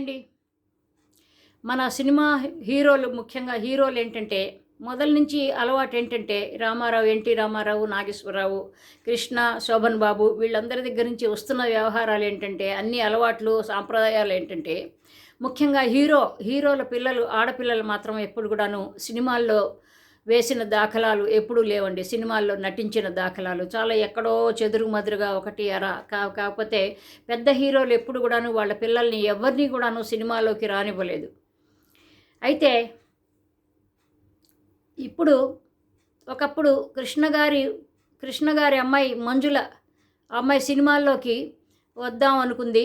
అండి మన సినిమా హీరోలు ముఖ్యంగా హీరోలు ఏంటంటే మొదల నుంచి అలవాటు ఏంటంటే రామారావు ఎన్టీ రామారావు నాగేశ్వరరావు కృష్ణ శోభన్ బాబు వీళ్ళందరి దగ్గర నుంచి వస్తున్న వ్యవహారాలు ఏంటంటే అన్ని అలవాట్లు సాంప్రదాయాలు ఏంటంటే ముఖ్యంగా హీరో హీరోల పిల్లలు ఆడపిల్లలు మాత్రం ఎప్పుడు కూడాను సినిమాల్లో వేసిన దాఖలాలు ఎప్పుడూ లేవండి. సినిమాల్లో నటించిన దాఖలాలు. చాలా ఎక్కడో చెదురు మదురుగా ఒకటి అర కా కాకపోతే పెద్ద హీరోలు ఎప్పుడు కూడాను వాళ్ళ పిల్లల్ని ఎవరిని కూడాను సినిమాలోకి రానివ్వలేదు. అయితే ఇప్పుడు ఒకప్పుడు కృష్ణగారి కృష్ణగారి అమ్మాయి మంజుల అమ్మాయి సినిమాల్లోకి వద్దాం అనుకుంది.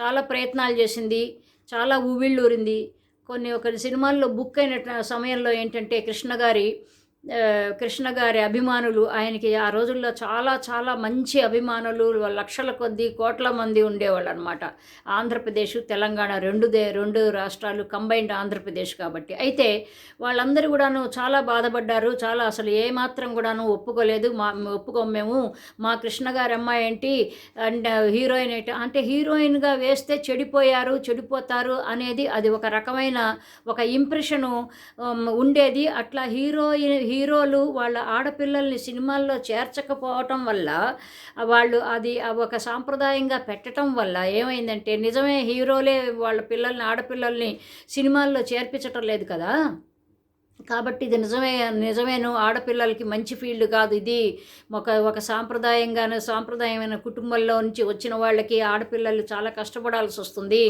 చాలా ప్రయత్నాలు చేసింది. చాలా ఊవిళ్ళూరింది. కొన్ని ఒక సినిమాల్లో బుక్ అయిన సమయంలో ఏంటంటే కృష్ణ గారి కృష్ణ గారి అభిమానులు ఆయనకి ఆ రోజుల్లో చాలా చాలా మంచి అభిమానులు లక్షల కొద్ది కోట్ల మంది ఉండేవాళ్ళు అనమాట ఆంధ్రప్రదేశ్ తెలంగాణ రెండు దే రెండు రాష్ట్రాలు కంబైన్డ్ ఆంధ్రప్రదేశ్ కాబట్టి. అయితే వాళ్ళందరూ కూడాను చాలా బాధపడ్డారు. చాలా అసలు ఏమాత్రం కూడాను ఒప్పుకోలేదు. మా ఒప్పుకోం మేము. మా కృష్ణ గారి అమ్మాయి ఏంటి? అండ్ హీరోయిన్ ఏంటి? అంటే హీరోయిన్గా వేస్తే చెడిపోయారు చెడిపోతారు అనేది అది ఒక రకమైన ఒక ఇంప్రెషను ఉండేది. అట్లా హీరోయిన్ హీరోలు వాళ్ళ ఆడపిల్లల్ని సినిమాల్లో చేర్చకపోవటం వల్ల వాళ్ళు అది ఒక సాంప్రదాయంగా పెట్టడం వల్ల ఏమైందంటే నిజమే హీరోలే వాళ్ళ పిల్లల్ని ఆడపిల్లల్ని సినిమాల్లో చేర్పించటం లేదు కదా? కాబట్టి ఇది నిజమే నిజమేను. ఆడపిల్లలకి మంచి ఫీల్డ్ కాదు ఇది. ఒక ఒక సాంప్రదాయంగానే సాంప్రదాయమైన కుటుంబంలో నుంచి వచ్చిన వాళ్ళకి ఆడపిల్లలు చాలా కష్టపడాల్సి వస్తుంది.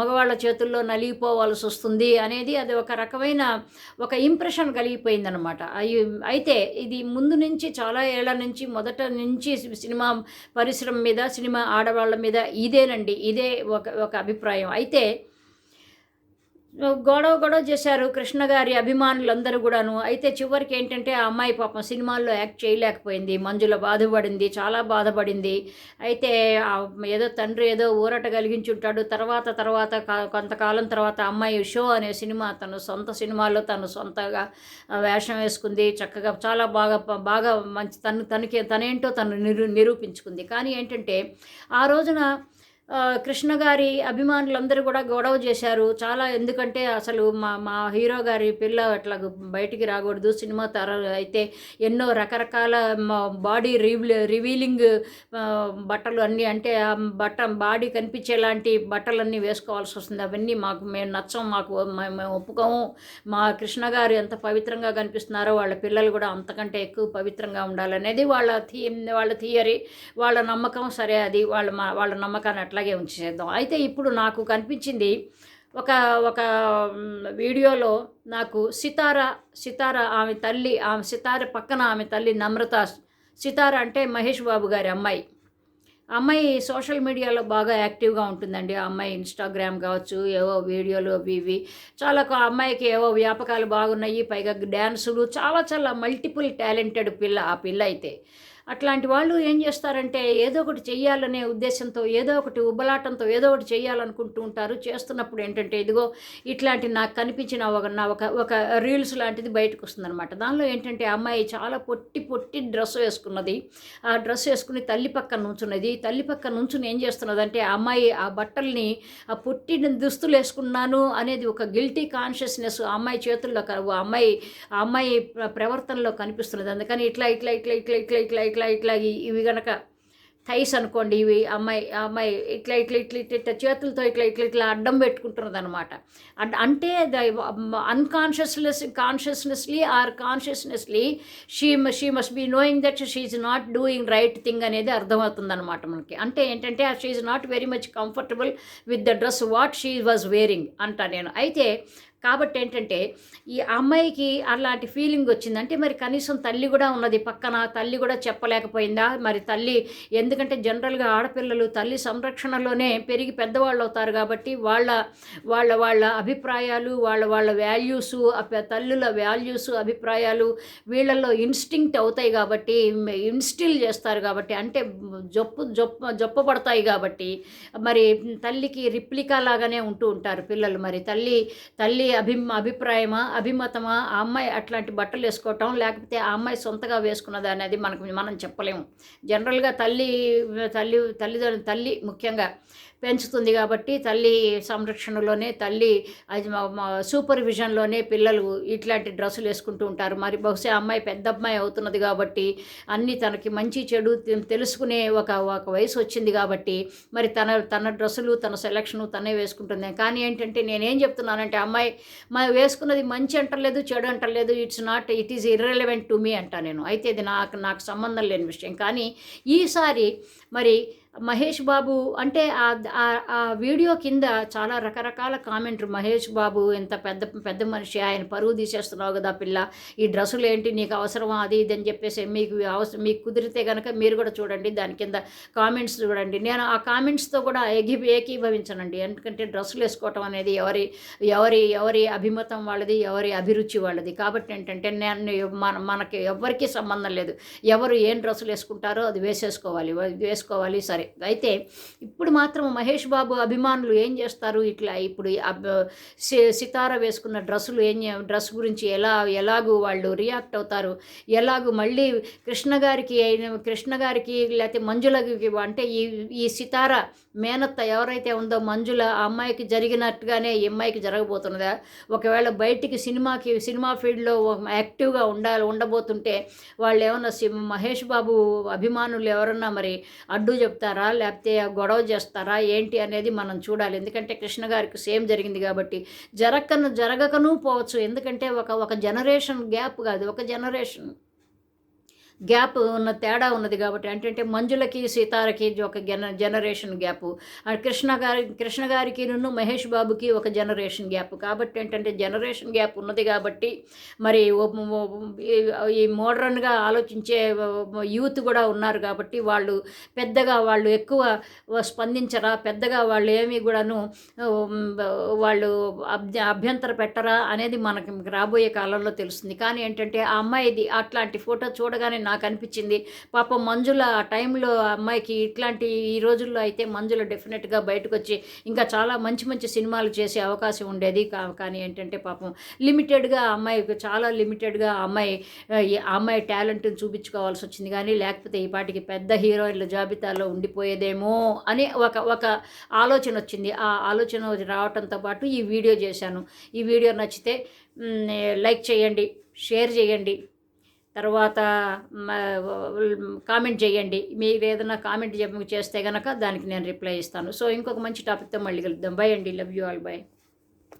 మగవాళ్ళ చేతుల్లో నలిగిపోవాల్సి వస్తుంది అనేది అది ఒక రకమైన ఒక ఇంప్రెషన్ కలిగిపోయిందనమాట అయితే ఇది ముందు నుంచి చాలా ఏళ్ళ నుంచి మొదట నుంచి సినిమా పరిశ్రమ మీద సినిమా ఆడవాళ్ళ మీద ఇదేనండి. ఇదే ఒక ఒక అభిప్రాయం. అయితే గొడవ గొడవ చేశారు కృష్ణ గారి అభిమానులందరూ కూడాను. అయితే చివరికి ఏంటంటే ఆ అమ్మాయి పాపం సినిమాల్లో యాక్ట్ చేయలేకపోయింది. మంజుల బాధపడింది చాలా బాధపడింది. అయితే ఏదో తండ్రి ఏదో ఊరట కలిగించుంటాడు. తర్వాత తర్వాత కొంతకాలం తర్వాత అమ్మాయి షో అనే సినిమా తను సొంత సినిమాలో తను సొంతగా వేషం వేసుకుంది. చక్కగా చాలా బాగా బాగా మంచి తను తనకి తనేంటో తను నిరూ నిరూపించుకుంది. కానీ ఏంటంటే ఆ రోజున కృష్ణ గారి అభిమానులందరూ కూడా గొడవ చేశారు. చాలా ఎందుకంటే అసలు మా మా హీరో గారి పిల్ల అట్లా బయటికి రాకూడదు. సినిమా తర అయితే ఎన్నో రకరకాల బాడీ రివీ రివీలింగ్ బట్టలు అన్నీ అంటే ఆ బట్ట బాడీ కనిపించేలాంటి బట్టలన్నీ వేసుకోవాల్సి వస్తుంది. అవన్నీ మాకు మేము నచ్చం మాకు మేము ఒప్పుకోము. మా కృష్ణ గారు ఎంత పవిత్రంగా కనిపిస్తున్నారో వాళ్ళ పిల్లలు కూడా అంతకంటే ఎక్కువ పవిత్రంగా ఉండాలనేది వాళ్ళ థీ వాళ్ళ థియరీ. వాళ్ళ నమ్మకం సరే అది. వాళ్ళ మా వాళ్ళ నమ్మకాన్ని అట్లాగే ఉంచేద్దాం. అయితే ఇప్పుడు నాకు కనిపించింది ఒక ఒక వీడియోలో నాకు సితార సితార ఆమె తల్లి ఆమె సితార పక్కన ఆమె తల్లి నమ్రత సితార అంటే మహేష్ బాబు గారి అమ్మాయి. అమ్మాయి సోషల్ మీడియాలో బాగా యాక్టివ్గా ఉంటుందండి. ఆ అమ్మాయి ఇన్స్టాగ్రామ్ కావచ్చు ఏవో వీడియోలు అవి ఇవి. చాలా ఆ అమ్మాయికి ఏవో వ్యాపకాలు బాగున్నాయి. పైగా డ్యాన్సులు చాలా చాలా మల్టిపుల్ టాలెంటెడ్ పిల్ల ఆ పిల్ల అయితే. అట్లాంటి వాళ్ళు ఏం చేస్తారంటే ఏదో ఒకటి చెయ్యాలనే ఉద్దేశంతో ఏదో ఒకటి ఉబలాటంతో ఏదో ఒకటి చేయాలనుకుంటూ ఉంటారు. చేస్తున్నప్పుడు ఏంటంటే ఇదిగో ఇట్లాంటి నాకు కనిపించిన ఒక నా ఒక ఒక రీల్స్ లాంటిది బయటకు వస్తుందన్నమాట. దానిలో ఏంటంటే ఆ అమ్మాయి చాలా పొట్టి పొట్టి డ్రెస్ వేసుకున్నది. ఆ డ్రెస్ వేసుకుని తల్లి పక్కన నుంచున్నది. తల్లి పక్కన నుంచుని ఏం చేస్తున్నదంటే ఆ అమ్మాయి ఆ బట్టల్ని ఆ పొట్టి దుస్తులు వేసుకున్నాను అనేది ఒక గిల్టీ కాన్షియస్నెస్ ఆ అమ్మాయి చేతుల్లో ఆ అమ్మాయి ఆ అమ్మాయి ప్రవర్తనలో కనిపిస్తున్నది. అందుకని ఇట్లా ఇట్లా ఇట్లా ఇట్లా ఇట్లా ఇట్లా ఇట్లా ఇట్లా ఇవి గనక థైస్ అనుకోండి ఇవి అమ్మాయి అమ్మాయి ఇట్లా ఇట్లా ఇట్లా ఇట్లా ఇట్లా చేతులతో ఇట్లా ఇట్లా ఇట్లా అడ్డం పెట్టుకుంటున్నది అనమాట అంటే unconsciousness consciousnessly or consciousnessly she she must be knowing that she is not doing right thing అనేది అర్థమవుతుంది అనమాట మనకి. అంటే ఏంటంటే she is not very much comfortable with the dress what she was wearing అంటా నేను. అయితే కాబట్టి ఏంటంటే ఈ అమ్మాయికి అలాంటి ఫీలింగ్ వచ్చిందంటే మరి కనీసం తల్లి కూడా ఉన్నది పక్కన తల్లి కూడా చెప్పలేకపోయిందా? మరి తల్లి ఎందుకంటే జనరల్గా ఆడపిల్లలు తల్లి సంరక్షణలోనే పెరిగి పెద్దవాళ్ళు అవుతారు కాబట్టి వాళ్ళ వాళ్ళ వాళ్ళ అభిప్రాయాలు వాళ్ళ వాళ్ళ వాల్యూస్ తల్లుల వాల్యూస్ అభిప్రాయాలు వీళ్ళల్లో ఇన్స్టింక్ట్ అవుతాయి కాబట్టి ఇన్స్టిల్ చేస్తారు కాబట్టి అంటే జొప్పు జొప్ప జొప్పబడతాయి కాబట్టి మరి తల్లికి రిప్లికా లాగానే ఉంటూ ఉంటారు పిల్లలు. మరి తల్లి తల్లి అభి అభిప్రాయమా అభిమతమా ఆ అమ్మాయి అట్లాంటి బట్టలు వేసుకోవటం లేకపోతే ఆ అమ్మాయి సొంతగా వేసుకున్నది అనేది మనకు మనం చెప్పలేము. జనరల్గా తల్లి తల్లి తల్లిదండ్రులు తల్లి ముఖ్యంగా పెంచుతుంది కాబట్టి తల్లి సంరక్షణలోనే తల్లి అది సూపర్విజన్లోనే పిల్లలు ఇట్లాంటి డ్రెస్సులు వేసుకుంటూ ఉంటారు. మరి బహుశా అమ్మాయి పెద్ద అమ్మాయి అవుతున్నది కాబట్టి అన్నీ తనకి మంచి చెడు తెలుసుకునే ఒక ఒక వయసు వచ్చింది కాబట్టి మరి తన తన డ్రెస్సులు తన సెలక్షను తనే వేసుకుంటుంది. కానీ ఏంటంటే నేనేం చెప్తున్నానంటే అమ్మాయి మా వేసుకున్నది మంచి అంటలేదు చెడు అంటలేదు it's not it is irrelevant to me అంటా నేను. అయితే ఇది నాకు నాకు సంబంధం లేని విషయం. కానీ ఈసారి మరి మహేష్ బాబు అంటే ఆ- వీడియో కింద చాలా రకరకాల కామెంట్లు. మహేష్ బాబు ఎంత పెద్ద పెద్ద మనిషి ఆయన పరువు తీసేస్తున్నావు కదా పిల్ల ఈ డ్రెస్సులు ఏంటి నీకు అవసరమా అది ఇది అని చెప్పేసి మీకు అవసరం మీకు కుదిరితే కనుక మీరు కూడా చూడండి దాని కింద కామెంట్స్ చూడండి. నేను ఆ కామెంట్స్తో కూడా ఏకీ ఏకీభవించనండి. ఎందుకంటే డ్రెస్సులు వేసుకోవటం అనేది ఎవరి ఎవరి ఎవరి అభిమతం వాళ్ళది ఎవరి అభిరుచి వాళ్ళది. కాబట్టి ఏంటంటే నేను మన మనకి ఎవరికీ సంబంధం లేదు. ఎవరు ఏం డ్రెస్సులు వేసుకుంటారో అది వేసేసుకోవాలి వేసుకోవాలి సరే. అయితే ఇప్పుడు మాత్రం మహేష్ బాబు అభిమానులు ఏం చేస్తారు? ఇట్లా ఇప్పుడు సితార వేసుకున్న డ్రెస్సులు ఏం డ్రెస్ గురించి ఎలా ఎలాగూ వాళ్ళు రియాక్ట్ అవుతారు? ఎలాగూ మళ్ళీ కృష్ణ గారికి అయిన కృష్ణ గారికి లేకపోతే మంజులకి అంటే ఈ ఈ సితార మేనత్త ఎవరైతే ఉందో మంజుల ఆ అమ్మాయికి జరిగినట్టుగానే ఈ అమ్మాయికి జరగబోతున్నదా? ఒకవేళ బయటికి సినిమాకి సినిమా ఫీల్డ్లో యాక్టివ్గా ఉండాలి ఉండబోతుంటే వాళ్ళు ఏమన్నా మహేష్ బాబు అభిమానులు ఎవరన్నా మరి అడ్డు చెప్తారు? లేకపోతే గొడవ చేస్తారా? ఏంటి అనేది మనం చూడాలి. ఎందుకంటే కృష్ణ గారికి సేమ్ జరిగింది కాబట్టి జరగకను జరగకను పోవచ్చు. ఎందుకంటే ఒక ఒక జనరేషన్ గ్యాప్ కాదు. ఒక జనరేషన్ గ్యాప్ ఉన్న తేడా ఉన్నది కాబట్టి ఏంటంటే మంజులకి సీతారకి ఒక జన జనరేషన్ గ్యాప్ కృష్ణ గారి కృష్ణ గారికి నున్ను మహేష్ బాబుకి ఒక జనరేషన్ గ్యాప్ కాబట్టి ఏంటంటే జనరేషన్ గ్యాప్ ఉన్నది కాబట్టి మరి ఈ- మోడ్రన్గా మోడర్న్గా ఆలోచించే యూత్ కూడా ఉన్నారు కాబట్టి వాళ్ళు పెద్దగా వాళ్ళు ఎక్కువ స్పందించరా? పెద్దగా వాళ్ళు ఏమీ కూడాను వాళ్ళు అభ్యంతర పెట్టరా? అనేది మనకి రాబోయే కాలంలో తెలుస్తుంది. కానీ ఏంటంటే ఆ అమ్మాయిది అట్లాంటి ఫోటో చూడగానే నాకు అనిపించింది పాపం మంజుల ఆ టైంలో అమ్మాయికి ఇట్లాంటి ఈ రోజుల్లో అయితే మంజుల డెఫినెట్గా బయటకు వచ్చి ఇంకా చాలా మంచి మంచి సినిమాలు చేసే అవకాశం ఉండేది. కా కానీ ఏంటంటే పాపం లిమిటెడ్గా అమ్మాయికి చాలా లిమిటెడ్గా అమ్మాయి ఆ, అమ్మాయి టాలెంట్ని చూపించుకోవాల్సి వచ్చింది. కానీ లేకపోతే ఈ పాటికి పెద్ద హీరోయిన్ల జాబితాలో ఉండిపోయేదేమో అని ఒక ఒక ఆలోచన వచ్చింది. ఆ ఆలోచన రావడంతో పాటు ఈ వీడియో చేశాను. ఈ వీడియో నచ్చితే లైక్ చేయండి షేర్ చేయండి. తర్వాత కామెంట్ చేయండి. మీరు ఏదైనా కామెంట్ చెప్ప- చేస్తే కనుక దానికి నేను రిప్లై ఇస్తాను. సో ఇంకొక మంచి టాపిక్తో మళ్ళీ కలుద్దాం. బై అండి. Love you all by